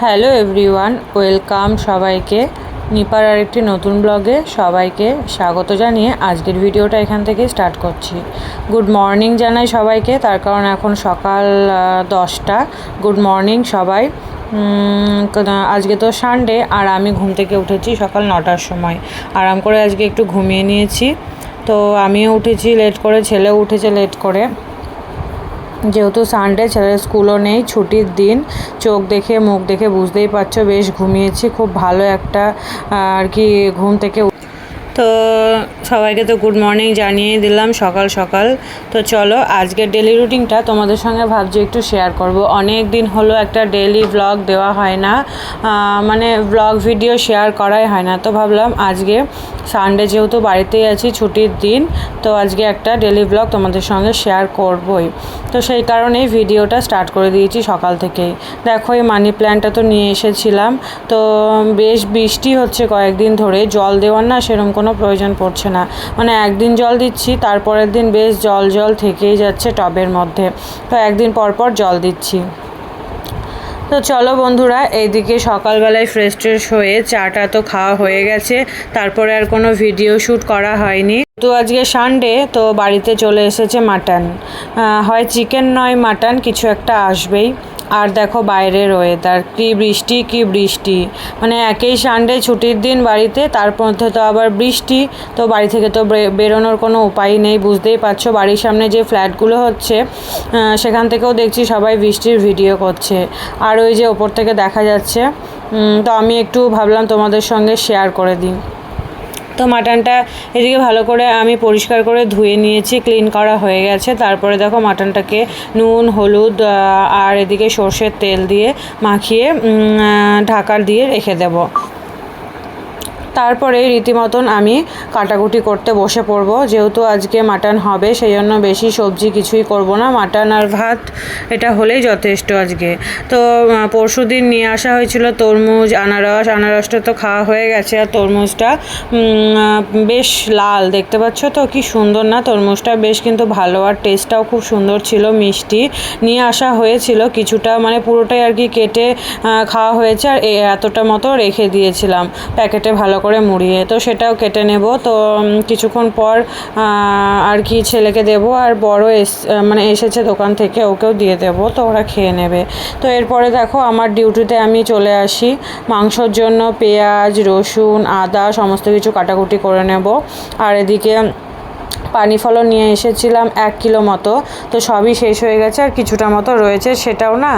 Hello everyone, welcome সবাইকে। নিপার আর একটি নতুন ব্লগে সবাইকে স্বাগত জানিয়ে আজকের ভিডিওটা এখান থেকে স্টার্ট করছি। গুড মর্নিং জানাই সবাইকে, তার কারণ এখন সকাল দশটা। গুড মর্নিং সবাই। আজকে তো সানডে, আর আমি ঘুম থেকে উঠেছি সকাল নটার সময়। আরাম করে আজকে একটু ঘুমিয়ে নিয়েছি। তো আমিও উঠেছি, লেট করে ছেলেও উঠেছে লেট করে। যেহেতু সানডে ছেলের স্কুলও নেই, ছুটির দিন, চোখ দেখে মুখ দেখে বুঝতেই পারছ, বেশ ঘুমিয়েছি। খুব ভালো একটা আর কি, ঘুম থেকে তো সবাইকে তো গুড মর্নিং জানিয়ে দিলাম সকাল সকাল। তো চলো, আজকের ডেলি রুটিনটা তোমাদের সঙ্গে ভাবছি একটু শেয়ার করব। অনেক দিন হলো একটা ডেলি ব্লগ দেওয়া হয় না। মানে ব্লগ ভিডিও শেয়ার করাই হয় না। তো ভাবলাম আজকে সানডে যেহেতু বাড়িতেই আছি, ছুটির দিন, তো আজকে একটা ডেলি ব্লগ তোমাদের সঙ্গে শেয়ার করবই। তো সেই কারণেই ভিডিওটা স্টার্ট করে দিয়েছি সকাল থেকেই। দেখো, এই মানি প্ল্যান্টটা তো নিয়ে এসেছিলাম। তো বেশ বৃষ্টি হচ্ছে কয়েকদিন ধরে। জল দেওয়ার না সেরকম কোনো প্রয়োজন পড়ছে না। মানে একদিন জল দিচ্ছি, তারপরের দিন বেশ জল জল থেকেই যাচ্ছে টবের মধ্যে। তো একদিন পর পর জল দিচ্ছি। তো চলো বন্ধুরা, এইদিকে সকালবেলায় ফ্রেশ ট্রেশ হয়ে চাটা তো খাওয়া হয়ে গেছে। তারপরে আর কোনো ভিডিও শ্যুট করা হয়নি। তো আজকে সানডে তো বাড়িতে চলে এসেছে মাটন। হয় চিকেন নয় মাটন, কিছু একটা আসবেই। আর দেখো বাইরের ওয়েদার কি বৃষ্টি কি বৃষ্টি। মানে একেই সানডে ছুটির দিন বাড়িতে, তার মধ্যে তো আবার বৃষ্টি, তো বাড়ি থেকে তো বেরোনোর কোনো উপায় নেই, বুঝতেই পারছ। বাড়ির সামনে যে ফ্ল্যাটগুলো হচ্ছে সেখান থেকেও দেখছি সবাই বৃষ্টির ভিডিও করছে। আর ওই যে ওপর থেকে দেখা যাচ্ছে তো আমি একটু ভাবলাম তোমাদের সঙ্গে শেয়ার করে দিই। তো মাটনটা এদিকে ভালো করে আমি পরিষ্কার করে ধুয়ে নিয়েছি ক্লিন করা হয়ে গেছে। তারপরে দেখো মাটনটাকে নুন, হলুদ আর এদিকে সর্ষের তেল দিয়ে মাখিয়ে ঢাকার দিয়ে রেখে দেবো। তারপরে রীতিমতন আমি কাটাকুটি করতে বসে পড়ব। যেহেতু আজকে মাটন হবে সেই জন্য বেশি সবজি কিছুই করব না। মাটন আর ভাত, এটা হলেই যথেষ্ট আজকে। তো পরশু দিন নিয়ে আসা হয়েছিল তরমুজ, আনারস। আনারসটা তো খাওয়া হয়ে গেছে আর তরমুজটা বেশ লাল। দেখতে পাচ্ছ তো কি সুন্দর না? তরমুজটা বেশ কিন্তু ভালো আর টেস্টটাও খুব সুন্দর ছিল, মিষ্টি। নিয়ে আসা হয়েছিল কিছুটা মানে পুরোটাই আর কি কেটে খাওয়া হয়েছে আর এতটা মতো রেখে দিয়েছিলাম। প্যাকেটে ভালো করে মুড়িয়ে, তো সেটাও কেটে নেব। তো কিছুক্ষণ পর আর কি ছেলেকে দেব, আর বড় এস মানে এসেছে দোকান থেকে, ওকেও দিয়ে দেব, তো ওরা খেয়ে নেবে। তো এরপরে দেখো, আমার ডিউটিতে আমি চলে আসি। মাংসর জন্য পেঁয়াজ, রসুন, আদা, সমস্ত কিছু কাটাকুটি করে নেব। আর এদিকে পানি ফলন নিয়ে এসেছিলাম এক কিলো মতো। তো সবই শেষ হয়ে গেছে আর কিছুটা মতো রয়েছে, সেটাও না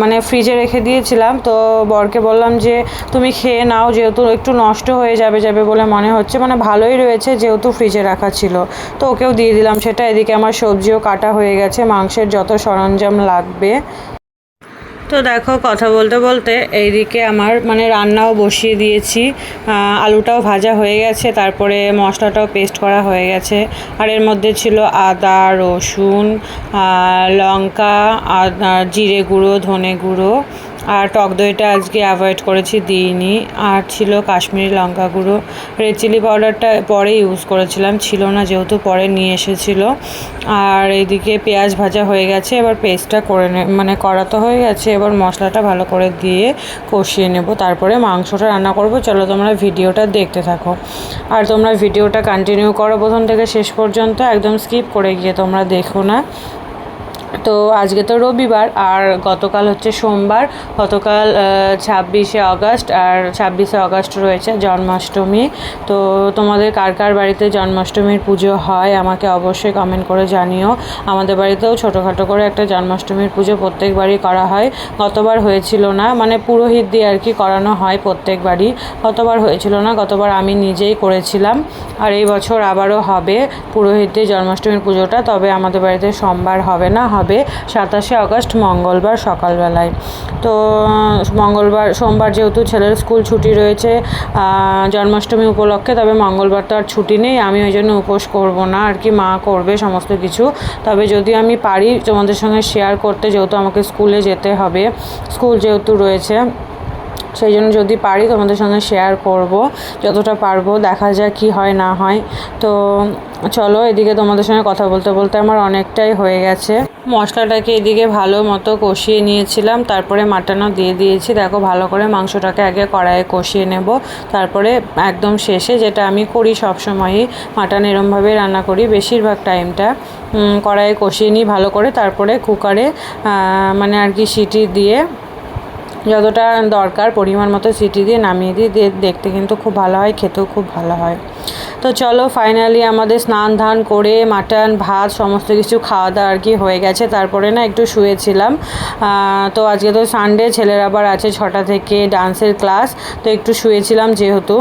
মানে ফ্রিজে রেখে দিয়েছিলাম। তো বরকে বললাম যে, তুমি খেয়ে নাও, যেহেতু একটু নষ্ট হয়ে যাবে যাবে বলে মনে হচ্ছে মানে ভালোই রয়েছে যেহেতু ফ্রিজে রাখা ছিল। তো ওকেও দিয়ে দিলাম সেটা। এদিকে আমার সবজিও কাটা হয়ে গেছে, মাংসের যত সরঞ্জাম লাগবে। তো দেখো কথা বলতে বলতে এইদিকে আমার মানে রান্নাও বসিয়ে দিয়েছি। আলুটাও ভাজা হয়ে গেছে, তারপরে মশলাটাও পেস্ট করা হয়ে গেছে। আর এর মধ্যে ছিল আদা, রসুন লঙ্কা জিরে গুঁড়ো, ধনে গুঁড়ো। আর টক দইটা আজকে অ্যাভয়েড করেছি, দিইনি। আর ছিল কাশ্মীরি লঙ্কা গুঁড়ো। রেড চিলি পাউডারটা পরে ইউজ করেছিলাম, ছিল না যেহেতু পরে নিয়ে এসেছিল। আর এইদিকে পেঁয়াজ ভাজা হয়ে গেছে, এবার পেস্টটা করে নে মানে করা তো হয়ে গেছে, এবার মশলাটা ভালো করে দিয়ে কষিয়ে নেব। তারপরে মাংসটা রান্না করব। চলো তোমরা ভিডিওটা দেখতে থাকো। আর তোমরা ভিডিওটা কন্টিনিউ করো প্রথম থেকে শেষ পর্যন্ত, একদম স্কিপ করে গিয়ে তোমরা দেখো না। তো আজকে তো রবিবার আর গতকাল হচ্ছে সোমবার, গতকাল ছাব্বিশে আগস্ট আর ছাব্বিশে আগস্ট রয়েছে জন্মাষ্টমী। তো তোমাদের কার কার বাড়িতে জন্মাষ্টমীর পুজো হয় আমাকে অবশ্যই কমেন্ট করে জানিও। আমাদের বাড়িতেও ছোটোখাটো করে একটা জন্মাষ্টমীর পুজো প্রত্যেকবারই করা হয়। গতবার হয়েছিল না মানে পুরোহিত দিয়ে আর কি করানো হয় প্রত্যেকবারই। গতবার হয়েছিল না, গতবার আমি নিজেই করেছিলাম। আর এই বছর আবারও হবে পুরোহিত দিয়ে জন্মাষ্টমীর পুজোটা, তবে আমাদের বাড়িতে সোমবার হবে না হবে সাতাশে আগস্ট, মঙ্গলবার সকালবেলায়। তো, মঙ্গলবার, সোমবার যেহেতু ছেলের স্কুল ছুটি রয়েছে জন্মাষ্টমী উপলক্ষে, তবে মঙ্গলবার তো আর ছুটি নেই, আমি ওই জন্য উপোস করব না, আর কি মা করবে সমস্ত কিছু। তবে যদি আমি পারি তোমাদের সঙ্গে শেয়ার করতে, যেহেতু আমাকে স্কুলে যেতে হবে, স্কুল যেহেতু রয়েছে সেই জন্য যদি পারি তোমাদের সঙ্গে শেয়ার করব, যতটা পারব, দেখা যাক কি হয়, না হয়। তো চলো এদিকে তোমাদের সঙ্গে কথা বলতে বলতে আমার অনেকটাই হয়ে গেছে। মশলাটাকে এদিকে ভালো মতো কষিয়ে নিয়েছিলাম, তারপরে মাটনও দিয়ে দিয়েছি। দেখো ভালো করে মাংসটাকে আগে কড়াইয়ে কষিয়ে নেব, তারপরে একদম শেষে যেটা আমি করি সবসময়ই মাটন এরমভাবে রান্না করি বেশিরভাগ টাইমটা কড়াইয়ে কষিয়ে নিই ভালো করে, তারপরে কুকারে মানে আর কি সিটি দিয়ে যতটা দরকার পরিমাণ মতো সিটি দিয়ে নামিয়ে দিই, দিয়ে দেখতে কিন্তু খুব ভালো হয়, খেতেও খুব ভালো হয়। তো চলো ফাইনালি আমাদের স্নান ধান করে মাটন, ভাত সমস্ত কিছু খাওয়া দাওয়া আর কি হয়ে গেছে। তারপরে না একটু শুয়েছিলাম। তো আজকে তো সানডে ছেলের আবার আছে ছটা থেকে ডান্সের ক্লাস তো একটু শুয়েছিলাম যেহেতু।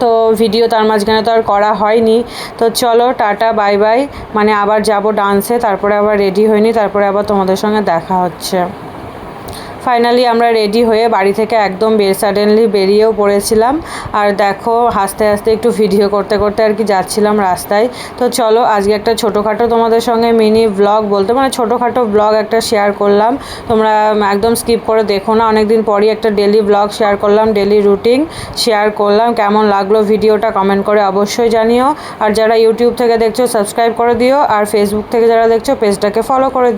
তো ভিডিও তার মাঝখানে তো আর করা হয়নি। তো চলো টাটা বাই বাই মানে আবার যাব ডান্সে তারপরে আবার রেডি হয়নি, তারপরে আবার তোমাদের সঙ্গে দেখা হচ্ছে। ফাইনালি আমরা রেডি হয়ে বাড়ি থেকে একদম বে সাডেনলি বেরিয়েও পড়েছিলাম। আর দেখো, হাসতে হাসতে একটু ভিডিও করতে করতে আর কি যাচ্ছিলাম রাস্তায়। তো চলো, আজকে একটা ছোটোখাটো তোমাদের সঙ্গে মিনি ব্লগ বলতে মানে ছোটোখাটো ব্লগ একটা শেয়ার করলাম। তোমরা একদম স্কিপ করে দেখো না অনেক দিন পরই একটা ডেলি ব্লগ শেয়ার করলাম ডেলি রুটিন শেয়ার করলাম। কেমন লাগল ভিডিওটা কমেন্ট করে অবশ্যই জানিও। আর যারা ইউটিউব থেকে দেখছ সাবস্ক্রাইব করে দিও। আর ফেসবুক থেকে যারা দেখছ পেজটাকে ফলো করে